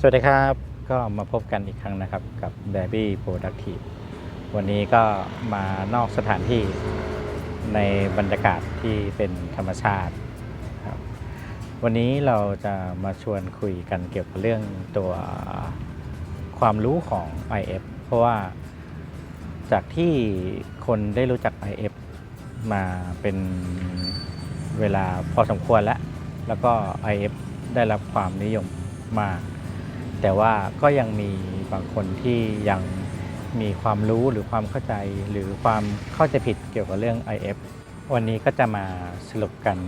สวัสดีครับก็มาพบกันอีกครั้งนะครับกับ b a b y Productive วันนี้ก็มานอกสถานที่ในบรรยากาศที่เป็นธรรมชาติครับวันนี้เราจะมาชวนคุยกันเกี่ยวกับเรื่องตัวความรู้ของ IF เพราะว่าจากที่คนได้รู้จัก IF มาเป็นเวลาพอสมควรแล้ว แล้วก็ IF ได้รับความนิยมมาก แต่ว่าก็ยังมีบางคนที่ยังมีความรู้หรือความเข้าใจหรือความเข้าใจผิดเกี่ยวกับเรื่อง IF วันนี้ก็จะมาสรุปกัน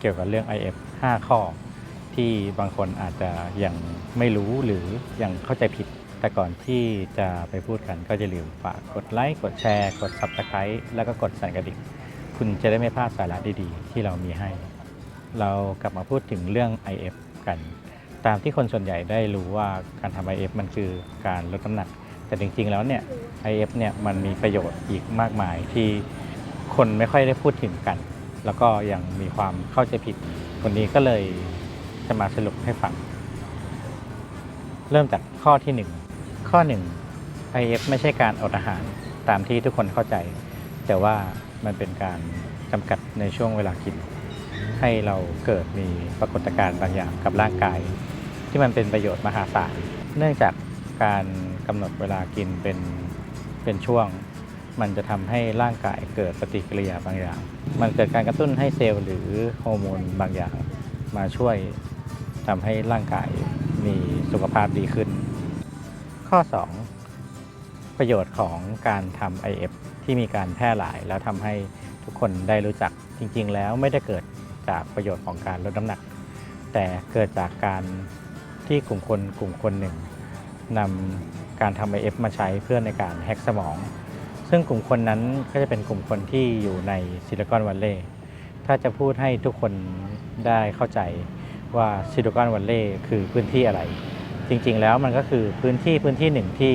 เกี่ยวกับเรื่อง IF 5 ข้อ ที่บางคนอาจจะยังไม่รู้หรือยังเข้าใจผิด แต่ก่อนที่จะไปพูดกันก็จะลืมฝากกดไลค์กดแชร์ กด Subscribe แล้วก็กดสั่นกระดิ่งคุณจะได้ไม่พลาดสาระดีๆ ที่เรามีให้ เรากลับมาพูดถึงเรื่อง IF กัน ตามที่คนส่วนใหญ่ได้รู้ว่าการทำ IF มันคือการลดน้ำหนัก แต่จริงๆแล้วเนี่ย IF เนี่ยมันมีประโยชน์อีกมากมายที่คนไม่ค่อยได้พูดถึงกัน แล้วก็ยังมีความเข้าใจผิด วันนี้ก็เลยจะมาสรุปให้ฟัง เริ่มจากข้อที่ 1 ข้อ 1 IF ไม่ใช่การอดอาหารตามที่ทุกคนเข้าใจ แต่ว่ามันเป็นการจำกัดในช่วงเวลากินให้เราเกิดมีปรากฏการณ์บางอย่างกับร่างกาย ที่มันเป็นประโยชน์มหาศาล เนื่องจากการกำหนดเวลากินเป็นเป็นช่วง มันจะทำให้ร่างกายเกิดปฏิกิริยาบางอย่าง มันเกิดการกระตุ้นให้เซลล์หรือฮอร์โมนบางอย่าง มาช่วยทำให้ร่างกายมีสุขภาพดีขึ้น ข้อ 2 ประโยชน์ของการทำ IF ที่มีการแพร่หลายแล้วทำให้ทุกคนได้รู้จักจริง ๆ แล้วไม่ได้เกิดจากประโยชน์ของการลดน้ำหนัก แต่เกิดจากการ ที่กลุ่มคนกลุ่มคนหนึ่งนำการทำ IF มาใช้เพื่อในการแฮกสมอง ซึ่งกลุ่มคนนั้นก็จะเป็นกลุ่มคนที่อยู่ในซิลิคอนวัลเลย์ถ้าจะพูดให้ทุกคนได้เข้าใจว่าซิลิคอนวัลเลย์คือพื้นที่อะไร จริงๆแล้วมันก็คือพื้นที่พื้นที่หนึ่งที่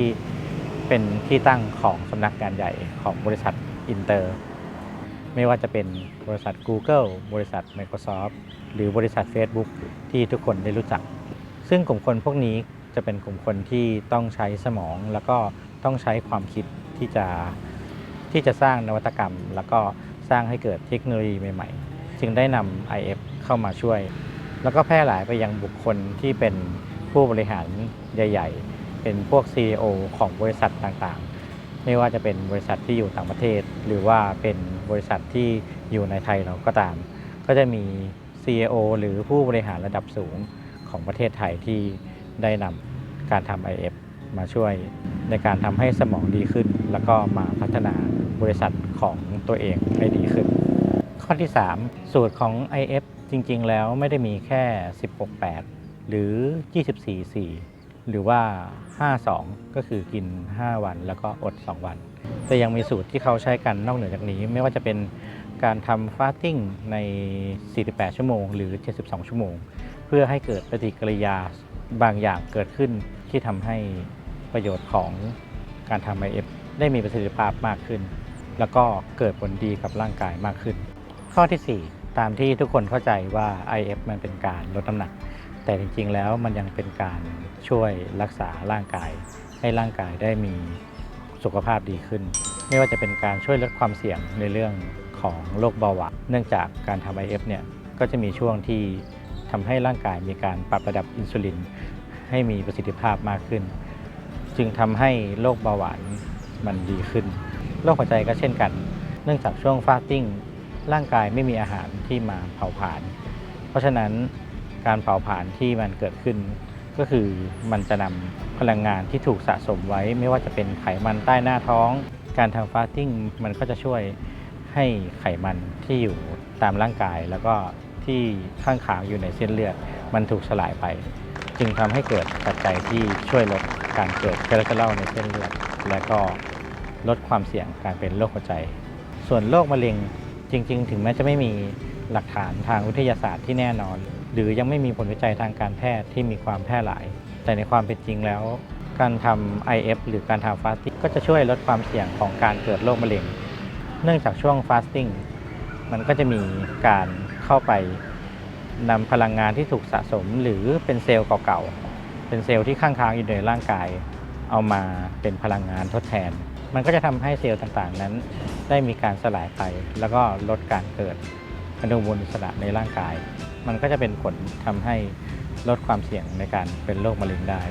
เป็นที่ตั้งของสำนักงานใหญ่ของบริษัทอินเตอร์ ไม่ว่าจะเป็นบริษัท Google บริษัท Microsoft หรือบริษัท Facebook ที่ทุกคนได้รู้จัก ซึ่งกลุ่มคนพวกนี้จะเป็นกลุ่มคนที่ต้องใช้สมอง แล้วก็ต้องใช้ความคิดที่จะที่จะสร้างนวัตกรรม แล้วก็สร้างให้เกิดเทคโนโลยีใหม่ ๆ จึงได้นำ IF เข้ามาช่วย แล้วก็แพร่หลายไปยังบุคคลที่เป็นผู้บริหารใหญ่ ๆ เป็นพวก CEO ของบริษัทต่างๆ ไม่ว่าจะเป็นบริษัทที่อยู่ต่างประเทศ หรือว่าเป็นบริษัทที่อยู่ในไทยเราก็ตาม ก็จะมี CEO หรือผู้บริหารระดับสูง ของประเทศไทยที่ได้นำการทำ IF มาช่วยในการทำให้สมองดีขึ้น แล้วก็มาพัฒนาบริษัทของตัวเองให้ดีขึ้น ข้อที่ 3 สูตรของ IF จริง ๆ แล้วไม่ได้มีแค่ 16-8 หรือ 24-4 หรือว่า 5-2 ก็คือกิน 5 วันแล้วก็อด 2 วัน แต่ยังมีสูตรที่เขาใช้กันนอกเหนือจากนี้ไม่ว่าจะเป็น การทำฟาสติ้งใน 48 ชั่วโมง หรือ 72 ชั่วโมง เพื่อให้เกิดปฏิกิริยาบางอย่างเกิดขึ้นที่ทำให้ประโยชน์ของการทำ IF ได้มีประสิทธิภาพมากขึ้น แล้วก็เกิดผลดีกับร่างกายมากขึ้น ข้อทีสี่ 4 ตามที่ทุกคนเข้าใจว่า IF มันเป็นการลดน้ำหนัก แต่จริง ๆ แล้วมันยังเป็นการช่วยรักษาร่างกาย ให้ร่างกายได้มีสุขภาพดีขึ้น ไม่ว่าจะเป็นการช่วยลดความเสี่ยงในเรื่อง ของโรคเบาหวานเนื่องจากการทำ IF เนี่ยก็จะมีช่วงที่ทำให้ร่างกายมีการปรับระดับอินซูลิน ให้มีประสิทธิภาพมากขึ้น จึงทำให้โรคเบาหวานมันดีขึ้นโรคหัวใจก็เช่นกัน เนื่องจากช่วงฟาสติ้งร่างกายไม่มีอาหารที่มาเผาผลาญเพราะฉะนั้นการเผาผลาญที่มันเกิดขึ้น ก็คือมันจะนำพลังงานที่ถูกสะสมไว้ ไม่ว่าจะเป็นไขมันใต้หน้าท้อง การทำฟาสติ้งมันก็จะช่วย ให้ไขมันที่อยู่ตามร่างกาย แล้วก็ที่ข้างขางอยู่ในเส้นเลือด มันถูกสลายไป จึงทำให้เกิดปัจจัยที่ช่วยลดการเกิดคอเลสเตอรอลในเส้นเลือด และก็ลดความเสี่ยงการเป็นโรคหัวใจ ส่วนโรคมะเร็งจริง ๆ ถึงแม้จะไม่มีหลักฐานทางวิทยาศาสตร์ที่แน่นอน หรือยังไม่มีผลวิจัยทางการแพทย์ที่มีความแพร่หลาย แต่ในความเป็นจริงแล้ว การทำ IF หรือการทำฟาสติ้ก็จะช่วยลดความเสี่ยงของการเกิดโรคมะเร็ง เนื่องจากช่วงฟาสติ้งมันก็จะมีการเข้าไปนำพลังงานที่ถูกสะสมหรือเป็นเซลล์เก่าๆ เป็นเซลล์ที่ข้างค้างอยู่ในร่างกาย เอามาเป็นพลังงานทดแทน มันก็จะทำให้เซลล์ต่างๆ นั้น ได้มีการสลายไป แล้วก็ลดการเกิดอนุมูลอิสระในร่างกาย มันก็จะเป็นผลทำให้ลดความเสี่ยงในการเป็นโรคมะเร็งได้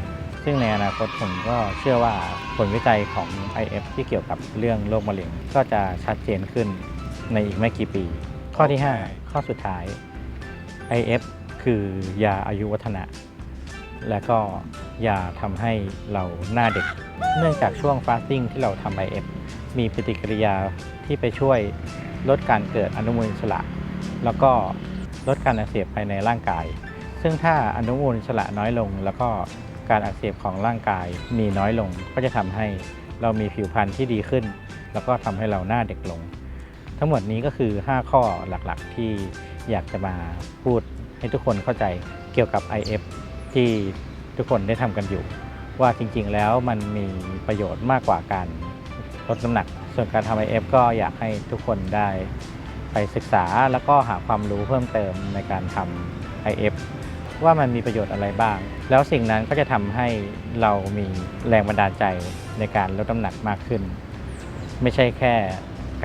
ซึ่งในอนาคตผมก็เชื่อว่าผลวิจัยของ IF ที่เกี่ยวกับเรื่องโรคมะเร็งก็จะชัดเจนขึ้นในอีกไม่กี่ปี ข้อที่ 5 ข้อสุดท้าย IF คือยาอายุวัฒนะ และก็ยาทำให้เราหน้าเด็ก เนื่องจากช่วงฟาสติ้งที่เราทำ IF มีปฏิกิริยาที่ไปช่วยลดการเกิดอนุมูลอิสระ แล้วก็ลดการอักเสบภายในร่างกาย ซึ่งถ้าอนุมูลอิสระน้อยลงแล้วก็ การอักเสบของร่างกายมีน้อยลง ก็จะทำให้เรามีผิวพรรณที่ดีขึ้น แล้วก็ทำให้เราหน้าเด็กลง ทั้งหมดนี้ก็คือ 5 ข้อหลักๆ ที่อยากจะมาพูดให้ทุกคนเข้าใจเกี่ยวกับ IF ที่ทุกคนได้ทำกันอยู่ ว่าจริงๆแล้วมันมีประโยชน์มากกว่าการลดน้ำหนัก ส่วนการทำ IF ก็อยากให้ทุกคนได้ไปศึกษาแล้วก็หาความรู้เพิ่มเติมในการทำ IF ว่ามันมีประโยชน์อะไรบ้าง แล้วสิ่งนั้นก็จะทำให้เรามีแรงบันดาลใจในการลดน้ำหนักมากขึ้น ไม่ใช่แค่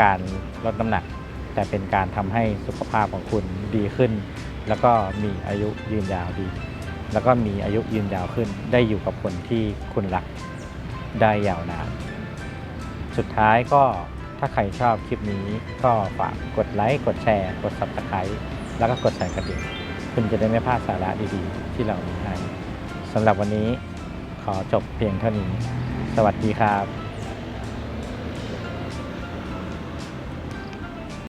การลดน้ำหนัก แต่เป็นการทำให้สุขภาพของคุณดีขึ้น แล้วก็มีอายุยืนยาวดี แล้วก็มีอายุยืนยาวขึ้น ได้อยู่กับคนที่คุณรักได้ยาวนาน สุดท้ายก็ถ้าใครชอบคลิปนี้ก็ฝากกดไลค์ กดแชร์ กด subscribe แล้วก็กดสั่นกระดิ่ง คุณจะได้ไม่พลาดสาระดีๆ ที่เรามีให้สำหรับวันนี้ขอจบเพียงเท่านี้ สวัสดีครับ